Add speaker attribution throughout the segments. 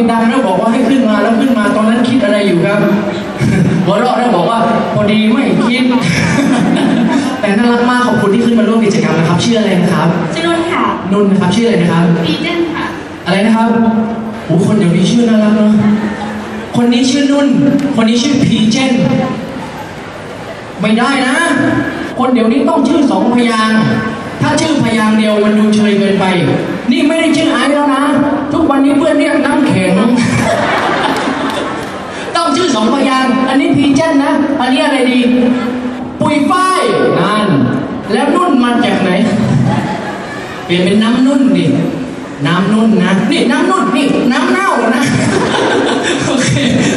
Speaker 1: งดังแล้วบอกว่าให้ขึ้นมาแล้วขึ้นมาตอนนั้นคิดอะไรอยู่ครับหัวเราะแล้วบอกว่าพอดีไม่คิด แต่น่ารักมากขอบคุณที่ขึ้นมาร่วมกิจกรรมนะครับ ชื่ออะไรนะครับ
Speaker 2: ชื่อนุ่นค่ะ
Speaker 1: นุ่นนะครับชื่ออะไรนะครับ
Speaker 2: ปีเจนค่ะ
Speaker 1: อะไรนะครับโอ้คนเดี๋ยวนี้ชื่อน่ารักเนาะคนนี้ชื่อนุ่น คนนี้ชื่อพีเจนไม่ได้นะ คนเดี๋ยวนี้ต้องชื่อสองพยางค์ถ้าชื่อพยางค์เดียวมันดูเชยเกินไป นี่ไม่ได้ชื่อไอซ์แล้วนะ ทุกวันนี้เพื่อนเรียกน้ำแข็ง ต้องชื่อสองพยางค์อันนี้พีเจ นนี้อะไรดี ปุยฝ้ายนั่น แล้วนุ่นมาจากไหน เปลี่ยนเป็นน้ำนุ่นดิน้ำนุ่นนะ นี่น้ำนุ่นนี่น้ำเน่านะ โอเค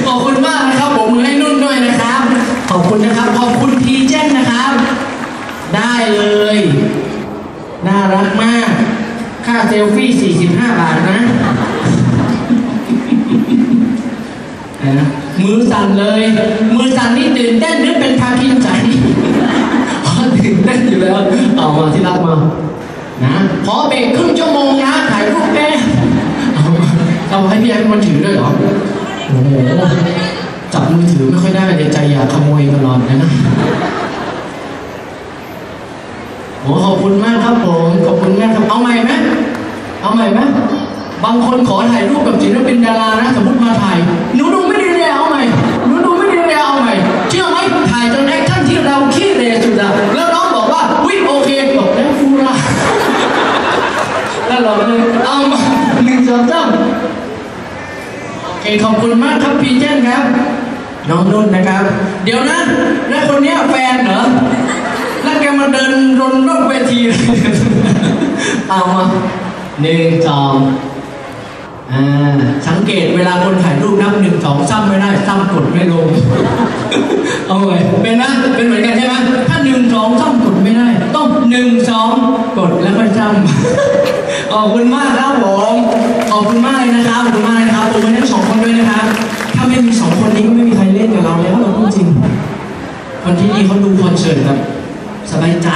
Speaker 1: ขอบคุณมากนะครับ ผมมือให้นุ่นด้วยนะครับ ขอบคุณนะครับ ขอบคุณพีเจนนะครับ ได้เลย น่ารักมาก ค่าเซลฟี่ 45 บาทนะ นะมือสั่นเลย มือสั่นนี่ตื่นเต้นหรือเป็นพาคินใจอ๋อตื่นเต้นอยู่แล้วเอามาที่รักมานะขอเบรกครึ่งชั่วโมงนะถ่ายรูปแม่เอาให้พี่แอมมันถือด้วยเหรอโอ้โหจับมือถือไม่ค่อยได้ใจอยากขโมยตลอดนะโอ้ขอบคุณมากครับผมขอบคุณมากครับเอาใหม่ไหมเอาใหม่ไหมบางคนขอถ่ายรูปกับศิลปินดารานะสมมติมาถ่าย เคขอบคุณมากครับพีเจนครับ น้องนุ่นนะครับ เดี๋ยวนะแล้วคนเนี้ยแฟนเหรอ แล้วแกมาเดินรนรอบเวที เอามาหนึ่งสองอ่าสังเกตเวลาคนถ่ายรูปนับหนึ่งสองซ้ำไม่ได้ซ้ำกดไม่ลง เอาไว้เป็นนะ เป็นเหมือนกันใช่ไหมถ้าหนึ่งสองซ้ำกดไม่ได้ ต้องหนึ่งสองกดแล้วก็ซ้ำขอบคุณมากครับผม ขอบคุณมากเลยนะครับ ขอบคุณมากเลยนะครับผมไม่ทั้งสอง คนที่นี่เขาดูคอนเสิร์ตแบบสบายใจ